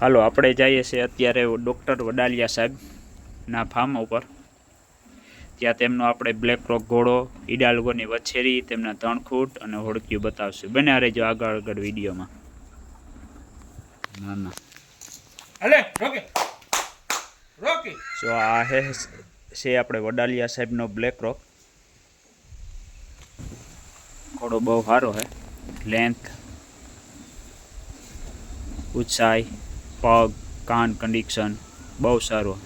હાલો આપણે જઈએ છીએ અત્યારે ડૉક્ટર વડાલિયા સાહેબના ફાર્મ ઉપર. ત્યાં તેમનો આપણે બ્લેક રોક ઘોડો ઈડાલગોની વછેરી તેમના તણખૂટ અને હોડકીઓ બતાવશું. બન્યા રહેજો આગળ આગળ વિડીયોમાં. ના ના હલે રોકે. રોકે. જો આ હે છે આપણે વડાલિયા સાહેબનો બ્લેક રોક ઘોડો બહુ સારો છે લેન્થ ઊંચાઈ પગ કાન કન્ડિશન બહુ સારું.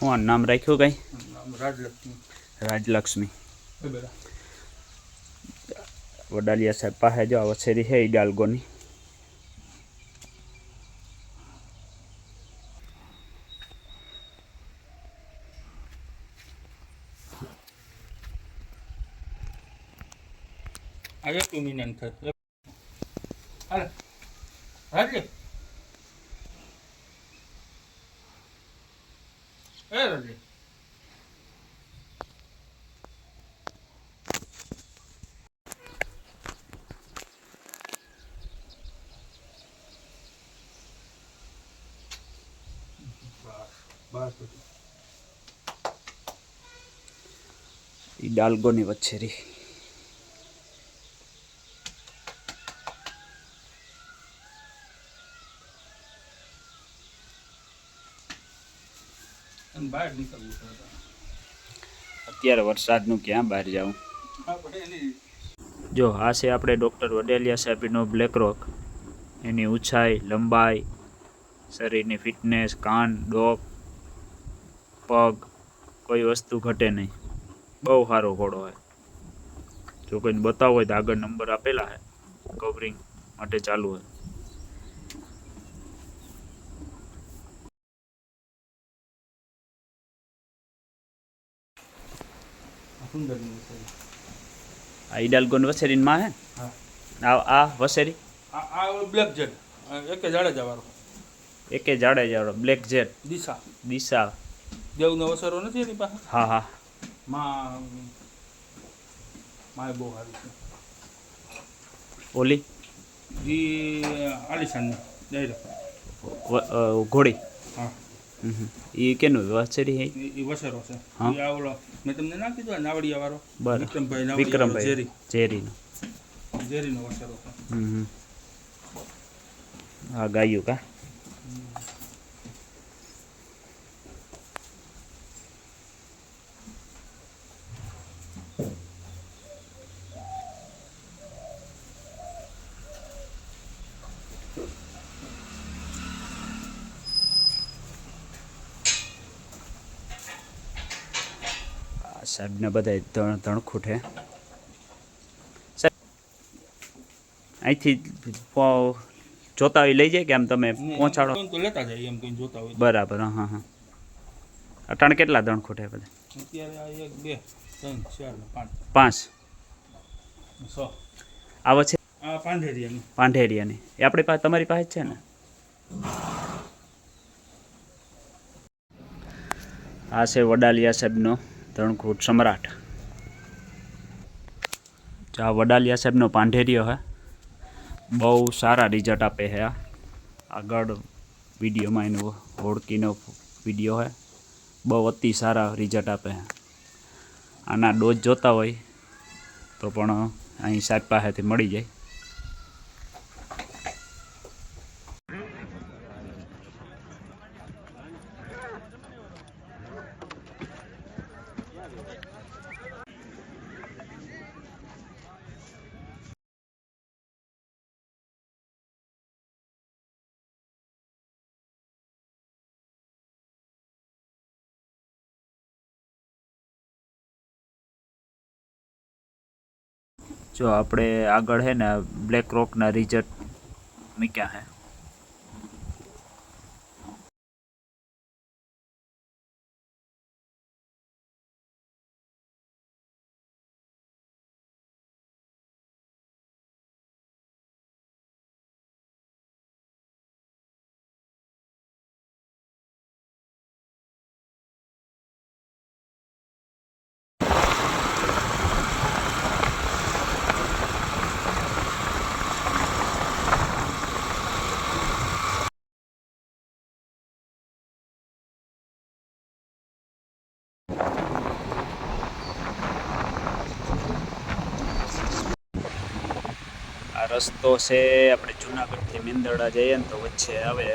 હું આ નામ રાખ્યું કઈ? રાજલક્ષ્મી. એ વડાલિયા સાહેબ પાસે જો આ વછેરી છે ઈડાલગોની આ એક મિનિટ થાય અલે રાજલી એ રાજલી બસ બસ ઈડાલગોની અને બહાર નીકળવું છે અત્યારે વરસાદનું ક્યાં બહાર જાઉં? જો આ છે આપણે ડૉક્ટર વડેલિયા સાહેબનો બ્લેક રોક. એની ઊંચાઈ લંબાઈ શરીરની ફિટનેસ કાન ડોક પગ કોઈ વસ્તુ ઘટે નહીં. બહુ સારો ઘોડો હોય જો કોઈને બતાવો હોય તો આગળ નંબર આપેલા છે. કવરિંગ માટે ચાલુ હોય. સુંદર છે આ ઈડાલગોન વસેરીનમાં હે? હા. આ આ વસેરી? આ આ બ્લેક જેટ. એક જાડેજા વાળો. એકે જાડે જાડો બ્લેક જેટ. દિશા. દિશા. દેવનો વસરો નથી એની પાસે? હા હા. માં માય બહુ સારી છે. ઓલી? ઈ આલિશાન ડાયરેક્ટ. ઘોડી. હા. એ કેનું વસેરી હે? એ વસેરો છે. હા. ઈ આ મેં તમને ના કીધું આ નાવડિયા વાળો વિક્રમભાઈ વિક્રમભાઈ. જેરી ઝેરીનો. ઝેરીનો વસેરો હમ હમ. હા ગાયું કા? આ સાહેબને બધા ધણ ધણખૂટ હે અહીંથી જોતા હોય લઈ જાય કે આમ તમે પહોંચાડો? તો લેતા જાય એમ કઈ જોતા હોય બરાબર હા હા હા. અટાણ કેટલા દણ ખૂટે બધા? અત્યારે આ એક બે ત્રણ ચાર પાંચ. પાંચ. છ આવે છે આ પાંઢેરિયાની. પાંઢેરિયાની. એ આપણી પાસે તમારી પાસે છે ને? આ છે વડાલિયા સાહેબનો. ધણખૂટ સમ્રાટ. આ વડાલિયા સાહેબનો પાંઢેરિયો હે, બહુ સારા રિઝલ્ટ આપે છે આગળ વિડીયોમાં એનો હોડકીનો વીડિયો હે, બહુ અતિ સારા રિઝલ્ટ આપે છે આના ડોઝ જોતા હોય તો પણ અહીં સાહેબ પાસેથી મળી જાય. જો આપણે આગળ હે ને બ્લેક રોકના રિઝલ્ટ મૂક્યા હે. રસ્તો છે આપણે જુનાગઢથી મિંદરડા જઈએ ને તો વચ્ચે આવે.